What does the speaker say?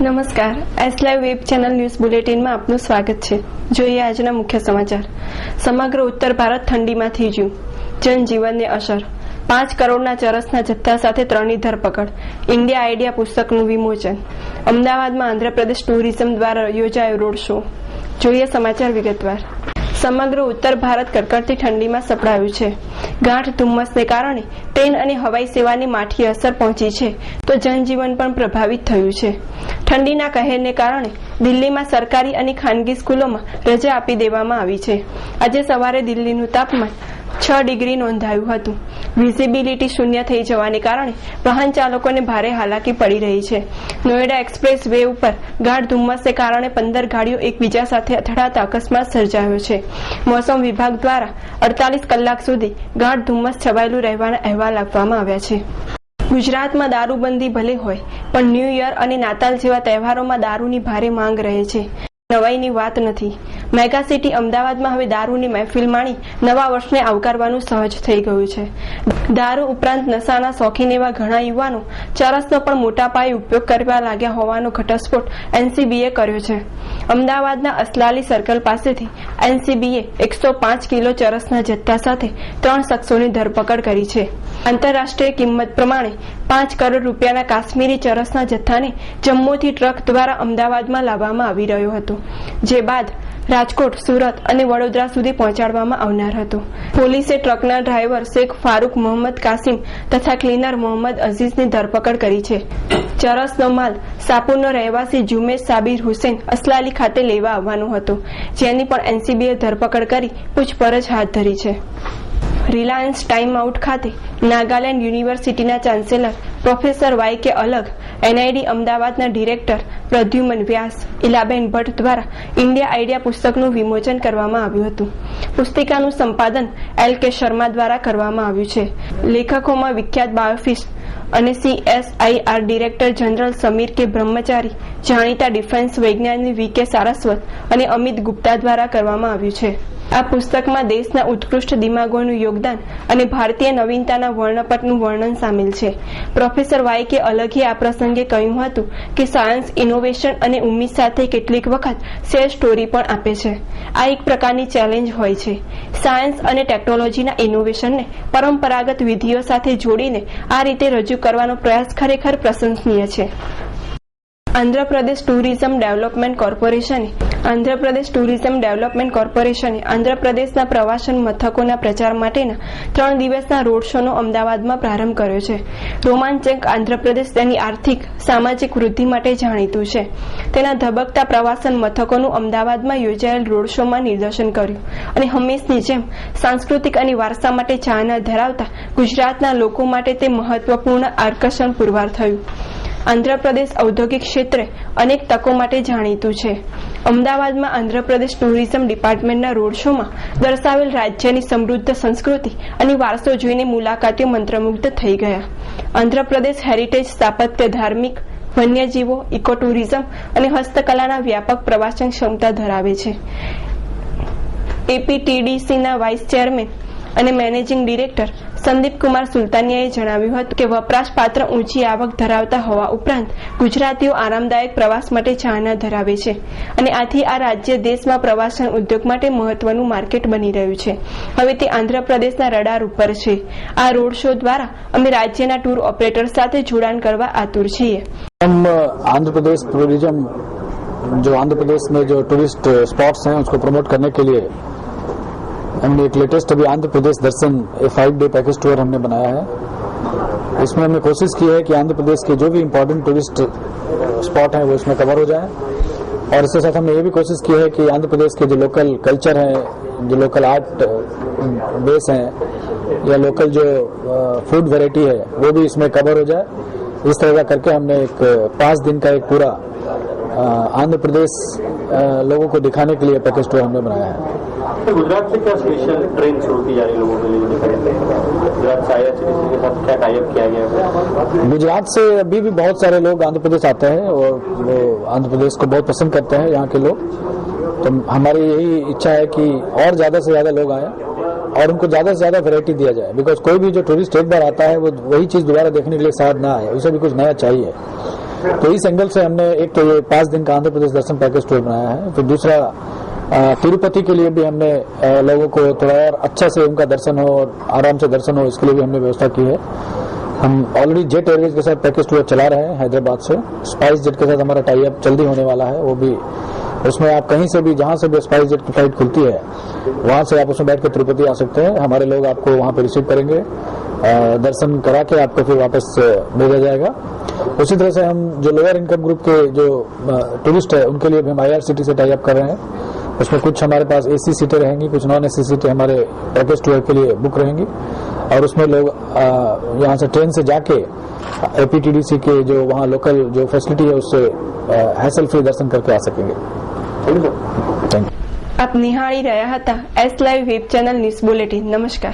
નમસ્કાર. S live web channel news બુલેટિનમાં આપનું સ્વાગત છે. જોઈએ આજના મુખ્ય સમાચાર. સમગ્ર ઉત્તર ભારત ઠંડીમાં થીજ્યું જનજીવનને અસર. પાંચ કરોડના ચરસના જથ્થા સાથે ત્રણની ધરપકડ. ઇન્ડિયા આઈડિયા પુસ્તકનું વિમોચન. અમદાવાદમાં આંધ્રપ્રદેશ ટુરિઝમ દ્વારા યોજાયો રોડ શો. જોઈએ સમાચાર વિગતવાર. સમગ્ર ઉત્તર ભારત કડકડતી ઠંડીમાં સપડાયું છે. ગાંઠ ધુમ્મસને કારણે ટ્રેન અને હવાઈ સેવાની માઠી અસર પહોંચી છે, તો જનજીવન પણ પ્રભાવિત થયું છે. ઠંડીના કહેરને કારણે દિલ્હીમાં સરકારી અને ખાનગી સ્કૂલોમાં રજા આપી દેવામાં આવી છે. આજે સવારે દિલ્હીનું તાપમાન છ ડિગ્રી નોંધાયું હતું. વિઝિબિલિટી શૂન્ય થઈ જવાને કારણે વાહન ચાલકોને ભારે હાલાકી પડી રહી છે. નોએડા એક્સપ્રેસ વે ઉપર ગાઢ ધુમ્મસને કારણે પંદર ગાડીઓ એકબીજા સાથે અથડાતા અકસ્માત સર્જાયો છે. મોસમ વિભાગ દ્વારા અડતાલીસ કલાક સુધી ગાઢ ધુમ્મસ છવાયેલું રહેવાના અહેવાલ આપવામાં આવ્યા છે. ગુજરાતમાં દારૂબંધી ભલે હોય, પણ ન્યૂ યર અને નાતાલ જેવા તહેવારોમાં દારૂની ભારે માંગ રહે છે. નવાઈની વાત નથી. મેગા સિટી અમદાવાદમાં હવે દારૂની મહેફિલ માણી નવા વર્ષને આવકારવાનું સહજ થઈ ગયું છે. દારૂ ઉપરાંત નશાના શોખીન એવા ઘણા યુવાનો ચરસનો પણ મોટા પાયે ઉપયોગ કરવા લાગ્યા હોવાનો ઘટસ્ફોટ એનસીબીએ કર્યો છે. અમદાવાદના અસલાલી સર્કલ પાસેથી એનસીબીએ એકસો પાંચ કિલો ચરસના જથ્થા સાથે ત્રણ શખ્સોની ધરપકડ કરી છે. આંતરરાષ્ટ્રીય કિંમત પ્રમાણે પાંચ કરોડ રૂપિયાના કાશ્મીરી ચરસના જથ્થાને જમ્મુથી ટ્રક દ્વારા અમદાવાદમાં લાવવામાં આવી રહ્યો હતો. જે બાદ રાજકોટ, સુરત અને વડોદરા સુધી પહોંચાડવામાં આવનાર હતો. પોલીસે ટ્રકના ડ્રાઈવર શેખ ફારૂક મોહમ્મદ કાસિમ તથા ક્લીનર મોહમ્મદ અઝીઝની ધરપકડ કરી છે. ચરસનો માલ સાપુરનો રહેવાસી જુમેશ સાબિર હુસેન અસલાલી ખાતે લેવા આવવાનો હતો. જેની પણ એનસીબીએ ધરપકડ કરી પૂછપરછ હાથ ધરી છે. રિલાયન્સ ટાઈમ આઉટ ખાતે નાગાલેન્ડ યુનિવર્સિટીના ચાન્સેલર પ્રોફેસર વાય કે અલગ, એનઆઈડી અમદાવાદના ડિરેક્ટર પ્રદ્યુમન વ્યાસ ઇલાબેન ભટ્ટ દ્વારા ઇન્ડિયા આઈડિયા પુસ્તકનું વિમોચન કરવામાં આવ્યું હતું. પુસ્તિકાનું સંપાદન એલ કે શર્મા દ્વારા કરવામાં આવ્યું છે. લેખકોમાં વિખ્યાત બાયોફિસ્ટ અને સીએસઆઈઆર ડિરેક્ટર જનરલ સમીર કે બ્રહ્મચારી, જાણીતા ડિફેન્સ વૈજ્ઞાનિક વી કે સારસ્વત અને અમિત ગુપ્તા દ્વારા કરવામાં આવ્યું છે. આ પુસ્તકમાં દેશના ઉત્કૃષ્ટ દિમાગોનું યોગદાન અને ભારતીય નવીનતાના વર્ણપટનું વર્ણન સામેલ છે. પ્રોફેસર વાય કે અલગે આ પ્રસંગે કહ્યું હતું કે સાયન્સ, ઇનોવેશન અને ઉમ્મીદ સાથે કેટલીક વખત સેર સ્ટોરી પણ આપે છે. આ એક પ્રકારની ચેલેન્જ હોય છે. સાયન્સ અને ટેકનોલોજીના ઇનોવેશનને પરંપરાગત વિધિઓ સાથે જોડીને આ રીતે રજૂ કરવાનો પ્રયાસ ખરેખર પ્રશંસનીય છે. આંધ્રપ્રદેશ ટુરિઝમ ડેવલપમેન્ટ કોર્પોરેશને આંધ્રપ્રદેશ ટુરિઝમ ડેવલપમેન્ટ કોર્પોરેશને આંધ્રપ્રદેશના પ્રવાસન મથકોના પ્રચાર માટેના ત્રણ દિવસના રોડ શોનો અમદાવાદમાં પ્રારંભ કર્યો છે. રોમાંચક આંધ્રપ્રદેશ તેની આર્થિક, સામાજિક વૃદ્ધિ માટે જાણીતું છે. તેના ધબકતા પ્રવાસન મથકોનું અમદાવાદમાં યોજાયેલ રોડ શોમાં નિદર્શન કર્યું અને હંમેશની જેમ સાંસ્કૃતિક અને વારસા માટે ચાહના ધરાવતા ગુજરાતના લોકો માટે તે મહત્વપૂર્ણ આકર્ષણ પુરવાર થયું. આંધ્રપ્રદેશ ઔદ્યોગિક ક્ષેત્રે અનેક તકો માટે જાણીતું છે. અમદાવાદમાં આંધ્રપ્રદેશ ટુરિઝમ ડિપાર્ટમેન્ટના રોડ શોમાં દર્શાવેલ રાજ્યની સમૃદ્ધ સંસ્કૃતિ અને વારસો જોઈને મુલાકાતીઓ મંત્રમુગ્ધ થઈ ગયા. આંધ્રપ્રદેશ હેરિટેજ સ્થાપત્ય ધાર્મિક, વન્યજીવો ઇકો ટુરિઝમ અને હસ્તકલાના વ્યાપક પ્રવાસન ક્ષમતા ધરાવે છે. એપીટીડીસીના વાઇસ ચેરમેન અને મેનેજિંગ ડિરેક્ટર સંદીપ કુમાર સુલતાનિયાએ જણાવ્યું હતું કે વપરાશપાત્ર ઊંચી આવક ધરાવતા હોવા ઉપરાંત ગુજરાતીઓ આરામદાયક પ્રવાસ માટે ચાહના ધરાવે છે અને આથી આ રાજ્ય દેશમાં પ્રવાસન ઉદ્યોગ માટે મહત્વનું માર્કેટ બની રહ્યું છે હવે તે આંધ્રપ્રદેશના રડાર ઉપર છે આ રોડ શો દ્વારા અમે રાજ્યના ટૂર ઓપરેટર સાથે જોડાણ કરવા આતુર છીએ हम आंध्र प्रदेश टूरिज्म जो आंध्र प्रदेश में जो टूरिस्ट स्पॉट्स हैं उसको प्रमोट करने के लिए हमने एक लेटेस्ट अभी आंध्र प्रदेश दर्शन फाइव डे पैकेज टूर हमने बनाया है। इसमें हमने कोशिश की है कि आंध्र प्रदेश के जो भी इम्पोर्टेंट टूरिस्ट स्पॉट हैं, वो इसमें कवर हो जाए। और इसके साथ हमने ये भी कोशिश की है कि आंध्र प्रदेश के जो लोकल कल्चर हैं, जो लोकल आर्ट बेस हैं, या लोकल जो फ़ूड वेराइटी है, वो भी इसमें कवर हो जाए। इस तरह का करके हमने एक, पाँच दिन का एक पूरा आंध्र प्रदेश लोगों को दिखाने के लिए पैकेज टूर हमने बनाया है। तो गुजरात से क्या स्पेशल ट्रेन शुरू की जा रही लोगों के लिए? गुजरात से आईआरसीटीसी के साथ क्या टाइप किया गया? है गुजरात से अभी भी बहुत सारे लोग आंध्र प्रदेश आते हैं और वो आंध्र प्रदेश को बहुत पसंद करते हैं, यहाँ के लोग। तो हमारी यही इच्छा है कि और ज़्यादा से ज़्यादा लोग आए और उनको ज़्यादा से ज़्यादा वैरायटी दिया जाए। बिकॉज़ कोई भी जो टूरिस्ट एक बार आता है, वो वही चीज़ दोबारा देखने के लिए शायद ना आए। उसे भी कुछ नया चाहिए। तो इस एंगल से हमने एक तो ये पाँच दिन का आंध्र प्रदेश दर्शन पैकेज टूर बनाया है। फिर दूसरा तिरुपति के लिए भी हमने लोगों को थोड़ा और अच्छा से उनका दर्शन हो और आराम से दर्शन हो, इसके लिए भी हमने व्यवस्था की है। हम ऑलरेडी जेट एयरवेज के साथ पैकेज टूर चला रहे हैं हैदराबाद से। स्पाइस जेट के साथ हमारा टाई अप जल्दी होने वाला है, वो भी। उसमें आप कहीं से भी, जहाँ से भी स्पाइस जेट की फ़्लाइट खुलती है, वहाँ से आप उसमें बैठ के तिरुपति आ सकते हैं। हमारे लोग आपको वहाँ पर रिसीव करेंगे। दर्शन करा के आपको फिर वापस भेजा जाएगा। उसी तरह से हम जो लोअर इनकम ग्रुप के जो टूरिस्ट है, उनके लिए भी हम आईआरसीटी से टाई अप कर रहे हैं। उसमें कुछ हमारे पास एसी सीटें रहेंगी कुछ नॉन एसी सीटें हमारे पैकेज टूर के लिए बुक रहेंगी और उसमें लोग अ, यहाँ से ट्रेन से जाके एपीटीडीसी के जो वहाँ लोकल जो फैसिलिटी है उससे हैसल फ्री दर्शन करके आ सकेंगे थैंक यू આપ નિહાળી રહ્યા હતા S live web channel news bulletin નમસ્કાર